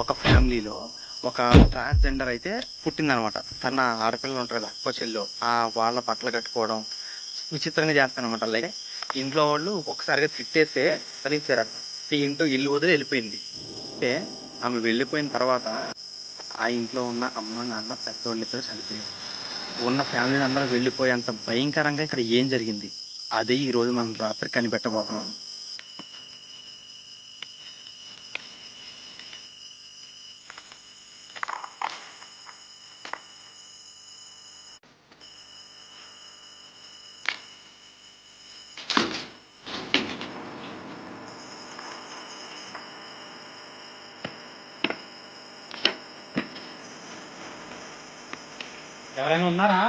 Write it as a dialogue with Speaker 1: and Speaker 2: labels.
Speaker 1: ఒక ఫ్యామిలీలో ఒక ట్రాన్స్జెండర్ అయితే పుట్టిందనమాట. తన ఆడపిల్లలు ఉంటారు కదా అక్కో చెల్లో ఆ వాళ్ళ బట్టలు కట్టుకోవడం విచిత్రంగా చేస్తానమాట అలాగే ఇంట్లో వాళ్ళు ఒకసారిగా తిట్టేస్తే తనిచ్చారు ఇంట్లో ఇల్లు వదిలి వెళ్ళిపోయింది. అంటే ఆమె వెళ్ళిపోయిన తర్వాత ఆ ఇంట్లో ఉన్న అమ్మ నాన్న పెద్దోళ్ళిద్దరు చనిపోయారు. ఉన్న ఫ్యామిలీ అందరూ వెళ్ళిపోయేంత భయంకరంగా ఇక్కడ ఏం జరిగింది? అదే ఈరోజు మనం రాత్రి కనిపెట్టబోతున్నాం.
Speaker 2: ఎవరైనా ఉన్నారా?